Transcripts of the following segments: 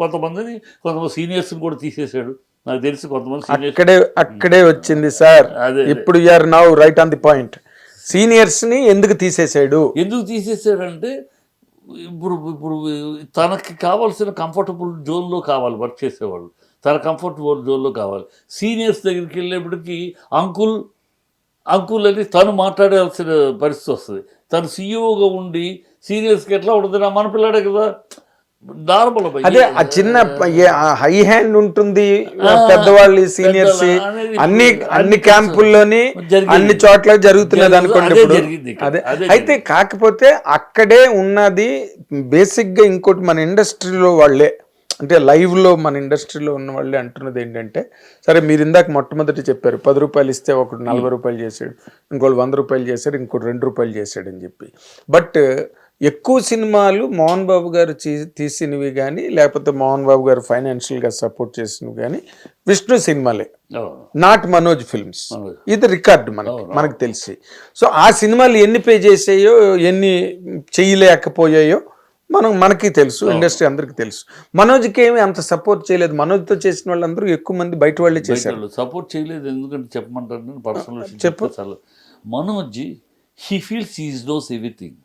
కొంతమందిని కొంతమంది సీనియర్స్ని కూడా తీసేశాడు. నాకు తెలిసి కొంతమంది అక్కడే అక్కడే వచ్చింది సార్. ఇప్పుడు you are now right on the point సీనియర్స్ని ఎందుకు తీసేసాడు ఎందుకు తీసేసాడంటే ఇప్పుడు ఇప్పుడు తనకి కావాల్సిన కంఫర్టబుల్ జోన్లో కావాలి వర్క్ చేసేవాళ్ళు. తన కంఫర్టబుల్ జోన్లో కావాలి. సీనియర్స్ దగ్గరికి వెళ్ళేప్పటికీ అంకుల్ అంకుల్ అని తను మాట్లాడాల్సిన పరిస్థితి వస్తుంది. తను సీఈఓగా ఉండి సీనియర్స్కి ఎట్లా ఉంటుంది నా మన పిల్లాడే కదా. నార్మల్ అదే ఆ చిన్న హై హ్యాండ్ ఉంటుంది పెద్దవాళ్ళు సీనియర్స్ అన్ని అన్ని క్యాంపుల్లోని. అన్ని చోట్ల జరుగుతున్నది. అనుకోండి అదే అయితే కాకపోతే అక్కడే ఉన్నది బేసిక్గా ఇంకోటి మన ఇండస్ట్రీలో వాళ్ళే. అంటే live లో మన ఇండస్ట్రీలో ఉన్న వాళ్ళే అంటున్నది ఏంటంటే సరే మీరు ఇందాక మొట్టమొదటి చెప్పారు పది రూపాయలు ఇస్తే ఒకటి నలభై రూపాయలు చేశాడు ఇంకోటి వంద రూపాయలు చేశాడు ఇంకోటి రెండు రూపాయలు చేశాడు అని చెప్పి. బట్ ఎక్కువ సినిమాలు మోహన్ బాబు గారు తీసినవి కానీ లేకపోతే మోహన్ బాబు గారు ఫైనాన్షియల్గా సపోర్ట్ చేసినవి కానీ విష్ణు సినిమాలే. Not Manoj films. ఇది రికార్డు మనకి మనకు తెలిసి. సో ఆ సినిమాలు ఎన్ని పే చేసాయో ఎన్ని చేయలేకపోయాయో మనం మనకి తెలుసు ఇండస్ట్రీ అందరికీ తెలుసు. మనోజ్కి ఏమి అంత సపోర్ట్ చేయలేదు. మనోజ్తో చేసిన వాళ్ళందరూ ఎక్కువ మంది బయట వాళ్ళే చేశారు. సపోర్ట్ చేయలేదు. ఎందుకంటే చెప్పమంటారు చెప్పు. Manoj he feels is knows everything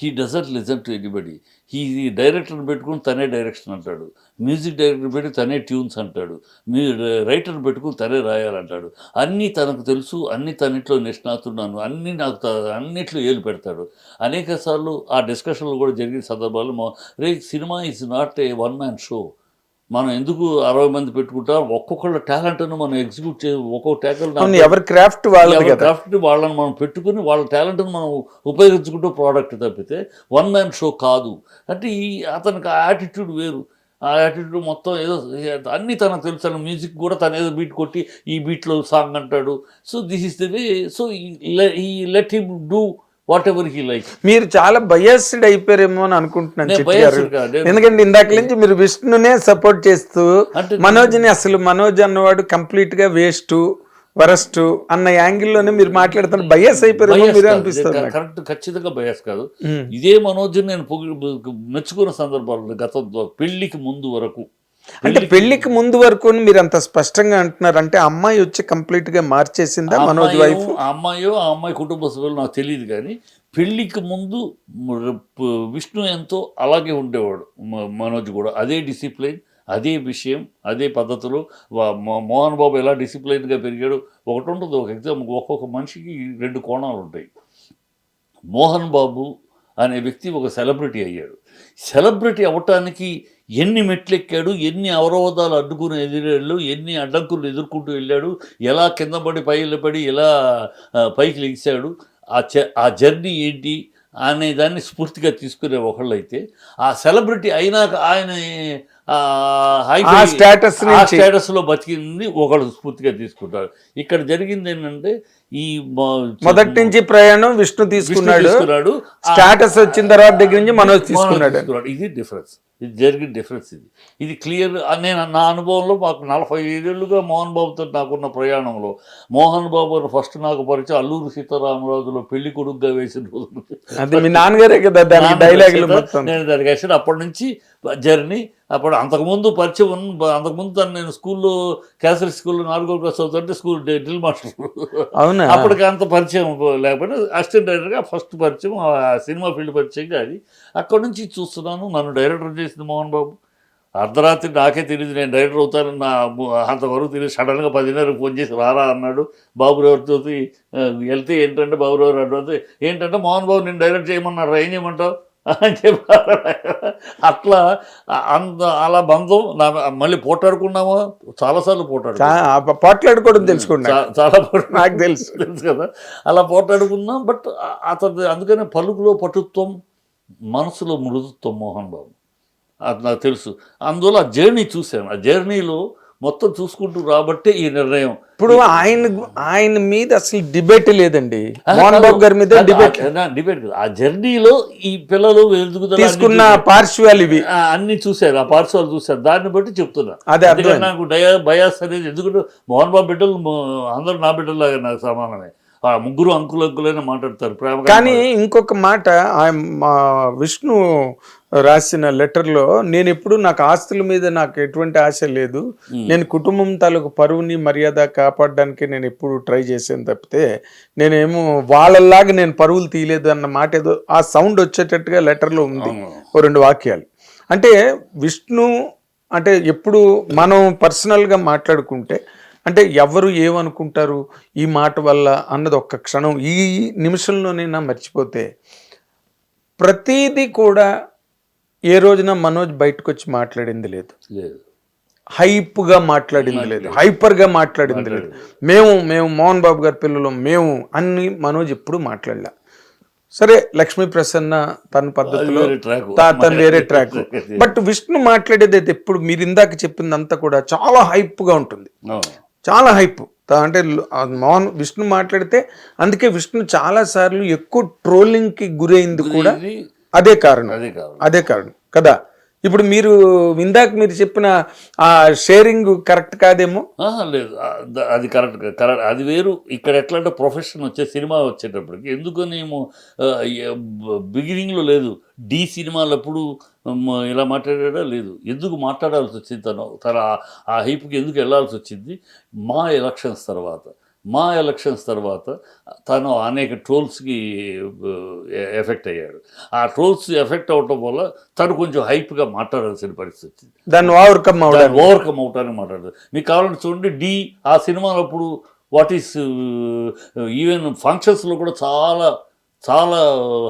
he doesn't listen to anybody he డైరెక్టర్ని పెట్టుకుని తనే డైరెక్షన్ అంటాడు. మ్యూజిక్ డైరెక్టర్ పెట్టి తనే ట్యూన్స్ అంటాడు. మీ రైటర్ని పెట్టుకుని తనే రాయాలంటాడు. అన్నీ తనకు తెలుసు అన్నీ తనిట్లో నిష్ణాతున్నాను అన్నీ నాకు అన్నిట్లో ఏలు పెడతాడు. అనేక సార్లు ఆ డిస్కషన్లు కూడా జరిగిన సందర్భాలు మా రే cinema is not a one man show మనం ఎందుకు అరవై మంది పెట్టుకుంటాం? ఒక్కొక్కళ్ళ టాలెంట్ను మనం ఎగ్జిక్యూట్ చే ఒక్కొక్క ట్యాకల్ ఎవరి క్రాఫ్ట్ వాళ్ళది కదా. క్రాఫ్ట్ వాళ్ళని మనం పెట్టుకుని వాళ్ళ టాలెంట్ని మనం ఉపయోగించుకుంటూ ప్రోడక్ట్ తప్పితే వన్ మ్యాన్ షో కాదు. అంటే ఈ అతనికి ఆ యాటిట్యూడ్ వేరు. ఆ యాటిట్యూడ్ మొత్తం ఏదో అన్నీ తనకు తెలుసు మ్యూజిక్ కూడా తను ఏదో బీట్ కొట్టి ఈ బీట్లో సాంగ్ అంటాడు. So this is the way so ఈ let him do whatever he like మీరు చాలా బయస్డ్ అయిపోయారేమో అని అనుకుంటున్నాను నేను చిట్టి గారు biased కాదు. నేను- ఎందుకంటే ఇందాక నుంచి మీరు విష్ణునే సపోర్ట్ చేస్తూ మనోజ్ని అసలు మనోజ్ అన్నవాడు కంప్లీట్గా వేస్ట్ వరస్ట్ అన్న యాంగిల్లోనే మీరు మాట్లాడుతున్న బయస్ అయిపోయారేమో మీరు అనిపిస్తుంది. కరెక్ట్ ఖచ్చితంగా బయస్ కాదు. ఇదే మనోజ్ నేను మెచ్చుకున్న సందర్భాలు గతంలో పెళ్ళికి ముందు వరకు అంటే పెళ్ళికి ముందు వరకు మీరు అంత స్పష్టంగా అంటున్నారు. అంటే అమ్మాయి వచ్చి కంప్లీట్గా మార్చేసిందా మనోజ్ వైఫ్? అమ్మాయో ఆ అమ్మాయి కుటుంబ సభ్యులు నాకు తెలియదు కానీ పెళ్ళికి ముందు విష్ణు ఎంతో అలాగే ఉండేవాడు మనోజ్ కూడా. అదే డిసిప్లిన్ అదే విషయం అదే పద్ధతులు మోహన్ బాబు ఎలా డిసిప్లైన్గా పెరిగాడు ఒకటి ఉంటుంది. ఒక ఎగ్జామ్ ఒక్కొక్క మనిషికి రెండు కోణాలు ఉంటాయి. మోహన్ బాబు అనే వ్యక్తి ఒక సెలబ్రిటీ అయ్యాడు సెలబ్రిటీ అవ్వటానికి ఎన్ని మెట్లు ఎక్కాడు ఎన్ని అవరోధాలు అడ్డుకుని ఎదిరాడు ఎన్ని అడ్డంకులు ఎదుర్కొంటూ వెళ్ళాడు ఎలా కింద పడి పైలు పడి ఎలా పైకి లెగిశాడు ఆ ఆ జర్నీ ఏంటి అనే దాన్ని స్ఫూర్తిగా తీసుకునే ఒకళ్ళైతే ఆ సెలబ్రిటీ అయినాక ఆయన. స్టేటస్లో బతికింది ఒకళ్ళు స్ఫూర్తిగా తీసుకుంటారు ఇక్కడ జరిగింది ఏంటంటే ఈ మొదటి నుంచి ప్రయాణం విష్ణు తీసుకున్నాడు. స్టాటస్ వచ్చిన తర్వాత దగ్గర నుంచి మనోజ్ తీసుకున్నాడు. ఇది డిఫరెన్స్ ఇది జరిగిన డిఫరెన్స్ ఇది. ఇది క్లియర్ నేను నా అనుభవంలో మాకు నలభై ఐదేళ్ళుగా మోహన్ బాబుతో నాకున్న ప్రయాణంలో మోహన్ బాబు ఫస్ట్ నాకు పరిచయం అల్లూరు సీతారామరాజులో పెళ్ళి కొడుకుగా వేసిన రోజు నాన్నగారే కదా మొత్తం. నేను దానికి వేసాను అప్పటి నుంచి జర్నీ అప్పుడు అంతకుముందు పరిచయం అంతకుముందు తను నేను స్కూల్లో క్యాసరీ స్కూల్లో నాలుగో క్లాస్ చదువుతుంటే స్కూల్ డ్రి- డ్రిల్ మాస్టర్. అవునా? అప్పటికి అంత పరిచయం లేకపోయినా అసిస్టెంట్ డైరెక్టర్గా ఫస్ట్ పరిచయం సినిమా ఫీల్డ్ పరిచయంగా అది అక్కడ నుంచి చూస్తున్నాను నన్ను డైరెక్టర్ చేసింది మోహన్ బాబు. అర్ధరాత్రి నాకే తెలియదు నేను డైరెక్టర్ అవుతానని నా అంతవరకు తెలియదు సడన్గా పదిన్నరకు ఫోన్ చేసి రారా అన్నాడు. బాబురావుతో వెళ్తే ఏంటంటే బాబురావు అడ్డు ఏంటంటే మోహన్ బాబు నేను డైరెక్ట్ చేయమన్నారు ఏం చేయమంటావు? అని చెప్పారు. అట్లా అంత అలా బంధం నా మళ్ళీ పోటాడుకున్నామా చాలాసార్లు పోటాడు పోట్లాడుకోవడం తెలుసుకున్నా చాలా నాకు తెలుసు. తెలుసు కదా. అలా పోట్లాడుకున్నాం బట్ అతను అందుకనే పలుకులో పటుత్వం మనసులో మృదుత్వం మోహన్ బాబు. అది నాకు తెలుసు. అందువల్ల ఆ జర్నీ చూశాను. ఆ జర్నీలో మొత్తం చూసుకుంటూ రాబట్టే ఈ నిర్ణయం. ఇప్పుడు ఆయన ఆయన మీద అసలు డిబేట్ లేదండి. మోహన్ బాబు గారి మీద డిబేట్ డిబేట్ ఆ జర్నీలో ఈ పిల్లలు తీసుకున్న పార్శ్వాలు ఇవి అన్ని చూశారు. ఆ పార్సల్ చూశారు. దాన్ని బట్టి చెప్తున్నా. అదే నాకు డయా బయాస్ అనేది ఎందుకంటే మోహన్ బాబు బిడ్డలు అందరూ నా బిడ్డలాగా నాకు సమానమే. ఆ ముగ్గురు అంకులు అంకులైనా మాట్లాడతారు. ప్రేమ కానీ ఇంకొక మాట మా విష్ణు రాసిన లెటర్లో నేను ఎప్పుడు నాకు ఆస్తుల మీద నాకు ఎటువంటి ఆశ లేదు. నేను కుటుంబం తాలూకు పరువుని మర్యాద కాపాడడానికి నేను ఎప్పుడు ట్రై చేసాను తప్పితే నేనేమో వాళ్ళలాగా నేను పరువులు తీయలేదు అన్న మాట ఏదో ఆ సౌండ్ వచ్చేటట్టుగా లెటర్లో ఉంది. ఓ రెండు వాక్యాలు. అంటే విష్ణు అంటే ఎప్పుడు మనం పర్సనల్గా మాట్లాడుకుంటే అంటే ఎవరు ఏమనుకుంటారు ఈ మాట వల్ల అన్నది ఒక్క క్షణం. ఈ నిమిషంలోనైనా మర్చిపోతే ప్రతిదీ కూడా ఏ రోజున మనోజ్ బయటకు వచ్చి మాట్లాడింది లేదు. లేదు. హైప్గా మాట్లాడింది లేదు. హైపర్గా మాట్లాడింది లేదు. మేము మేము మోహన్ బాబు గారి పిల్లలు మేము అన్ని మనోజ్ ఎప్పుడు మాట్లాడలే. సరే లక్ష్మీ ప్రసన్న తన పద్ధతిలో తను వేరే ట్రాక్. బట్ విష్ణు మాట్లాడేది అయితే ఎప్పుడు మీరు ఇందాక చెప్పిందంతా కూడా చాలా హైప్గా ఉంటుంది. చాలా హైప్. అంటే మోహన్ విష్ణు మాట్లాడితే అందుకే విష్ణు చాలా సార్లు ఎక్కువ ట్రోలింగ్కి గురైంది కూడా అదే కారణం. అదే కారణం. కదా? ఇప్పుడు మీరు ఇందాక మీరు చెప్పిన ఆ షేరింగ్ కరెక్ట్ కాదేమో? లేదు. అది కరెక్ట్ కరెక్ట్ అది వేరు. ఇక్కడ ఎట్లా అంటే ప్రొఫెషన్ వచ్చే సినిమా వచ్చేటప్పటికి ఎందుకనేమో బిగినింగ్లో లేదు. డి సినిమాలప్పుడు ఇలా మాట్లాడా లేదు. ఎందుకు మాట్లాడాల్సి వచ్చింది తను? తన ఆ- హైప్కి ఎందుకు వెళ్ళాల్సి వచ్చింది? మా ఎలక్షన్స్ తర్వాత. మా ఎలక్షన్స్ తర్వాత తను అనేక ట్రోల్స్కి ఎఫెక్ట్ అయ్యాడు. ఆ ట్రోల్స్ ఎఫెక్ట్ అవటం వల్ల తను కొంచెం హైప్గా మాట్లాడాల్సిన పరిస్థితి వచ్చింది. దాన్ని ఓవర్కమ్ అవడానికి ఓవర్కమ్ అవటానికి మాట్లాడదు మీకు కావాలంటే చూడండి డి ఆ సినిమాలో అప్పుడు వాట్ ఈస్ ఈవెన్ ఫంక్షన్స్లో కూడా చాలా చాలా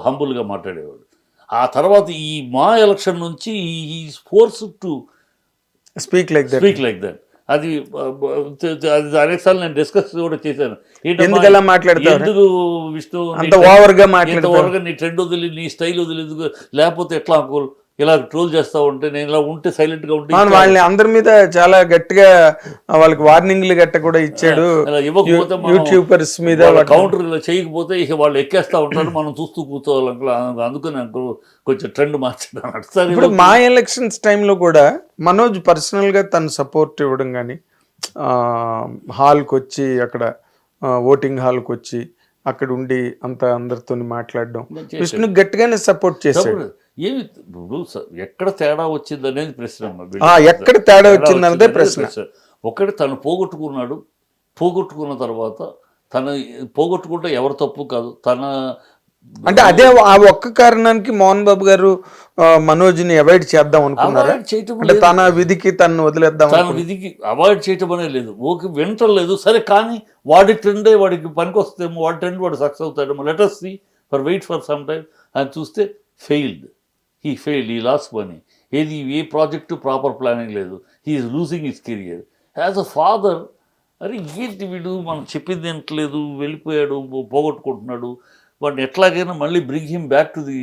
హంబుల్గా మాట్లాడేవాడు. ఆ తర్వాత ఈ మా ఎలక్షన్ నుంచి ఈ force to speak like that. Speak like that. అది అది అనేకసార్లు నేను డిస్కస్ కూడా చేశాను. ఏంటమ్మా, ఎందుకు అలా మాట్లాడతావు? ఎందుకు విష్ణు అంత ఓవర్గా మాట్లాడతావు? ఓవర్గా నీ ట్రెండ్ వదిలి నీ స్టైల్ వదిలి లేకపోతే ఎట్లా అంకుల్ ఇలా ట్రోల్ చేస్తా ఉంటే నేను ఇలా ఉంటే సైలెంట్గా ఉంటే అవును వాళ్ళని అందరి మీద చాలా గట్టిగా వాళ్ళకి వార్నింగ్లు గట్ట కూడా ఇచ్చాడు ఇవ్వకపోతే యూట్యూబర్స్ మీద కౌంటర్ ఇలా చేయకపోతే ఇక వాళ్ళు ఎక్కేస్తా ఉంటారు మనం చూస్తూ కూర్చోవాలి అందుకని కొంచెం ట్రెండ్ మార్చాను సరే ఇప్పుడు మా ఎలక్షన్స్ టైంలో కూడా మనోజ్ పర్సనల్గా తను సపోర్ట్ ఇవ్వడం కానీ హాల్కి వచ్చి అక్కడ ఓటింగ్ హాల్కి వచ్చి అక్కడ ఉండి అంత అందరితో మాట్లాడడం. విష్ణు గట్టిగానే సపోర్ట్ చేశాడు. ఏమి ఇప్పుడు ఎక్కడ తేడా వచ్చింది అనేది ప్రశ్న ఎక్కడ తేడా వచ్చింది అనేది ప్రశ్న. ఒకటి తను పోగొట్టుకున్నాడు. పోగొట్టుకున్న తర్వాత తన పోగొట్టుకుంటే ఎవరు తప్పు కాదు. తన అంటే అదే ఆ ఒక్క కారణానికి మోహన్ బాబు గారు మనోజ్ని అవాయిడ్ చేద్దాం అనుకున్నారా? అంటే. తన విధికి తను వదిలేద్దాం తన విధికి అవాయిడ్ చేయటం అనేది లేదు. ఓకే వింటలేదు సరే కానీ వాడి ట్రెండే వాడికి పనికి వస్తేమో వాడి ట్రెండ్ వాడు success అవుతాడేమో. Let's see for wait for some time అని చూస్తే ఫెయిల్డ్ హీ ఫెయిల్డ్ ఈ లాస్ మనీ ఏది ఏ ప్రాజెక్టు ప్రాపర్ ప్లానింగ్ లేదు. He's losing is career as a father అరే ఏంటి వీడు? మనం చెప్పింది ఏంటలేదు వెళ్ళిపోయాడు పోగొట్టుకుంటున్నాడు. వాడిని ఎట్లాగైనా మళ్ళీ bring him back to the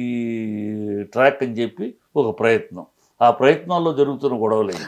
track అని చెప్పి ఒక ప్రయత్నం. ఆ ప్రయత్నాల్లో జరుగుతున్న గొడవలేదు